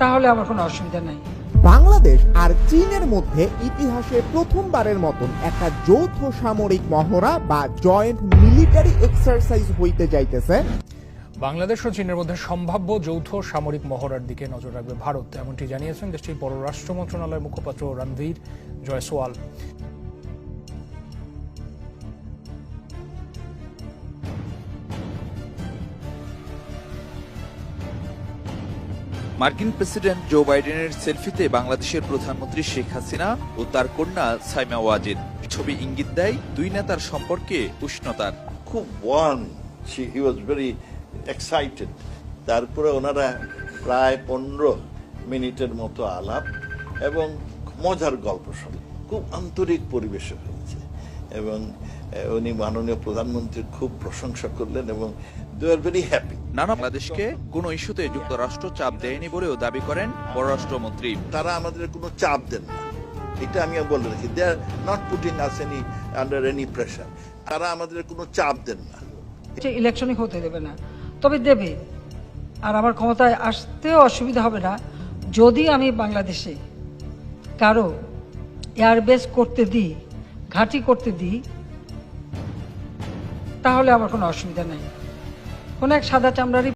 তাহলে আমার কোনো অসুবিধা নাই। বাংলাদেশ আর চীনের মধ্যে ইতিহাসে প্রথমবারের মতন একটা যৌথ সামরিক মহড়া বা জয়েন্ট মিলিটারি এক্সারসাইজ হইতে যাইতেছে। বাংলাদেশ ও চীনের মধ্যে সম্ভাব্য যৌথ সামরিক মহড়ার দিকে নজর রাখবে ভারত এমনটি জানিয়েছেন দেশটির পররাষ্ট্র মন্ত্রণালয়ের মুখপাত্র রণধীর জয়সওয়াল। মার্কিন প্রেসিডেন্ট জো বাইডেনের সেলফিতে বাংলাদেশের প্রধানমন্ত্রী শেখ হাসিনা ও তার কন্যা সাইমা ওয়াজিদ। ছবি ইঙ্গিত দেয়, দুই নেতার সম্পর্কে উষ্ণতার। খুব warm he was very excited তারপরে ওনারা প্রায় পনেরো মিনিটের মতো আলাপ এবং মজার গল্প শোনে। খুব আন্তরিক পরিবেশে হয়েছে এবং উনি মাননীয় প্রধানমন্ত্রীর খুব প্রশংসা করলেন এবং দে আর ভেরি হ্যাপি নানা বাংলাদেশকে কোন ইস্যুতে যুক্তরাষ্ট্র চাপ দেয়নি বলেও দাবি করেন পররাষ্ট্রমন্ত্রী। তারা আমাদের কোনো চাপ দেন না। এটা আমি বলে রাখি they are not putting us any under any pressure তারা আমাদের কোনো চাপ দেন না। এটা ইলেকশনই হতে দেবে না তবে দেবে। আর আমার ক্ষমতায় আসতেও অসুবিধা হবে না। যদি আমি বাংলাদেশে কারও এয়ারবেস করতে দিই ঘাঁটি করতে দিই তাহলে আমার কোনো অসুবিধা নেই। কোনো এক সাদা চামড়ারই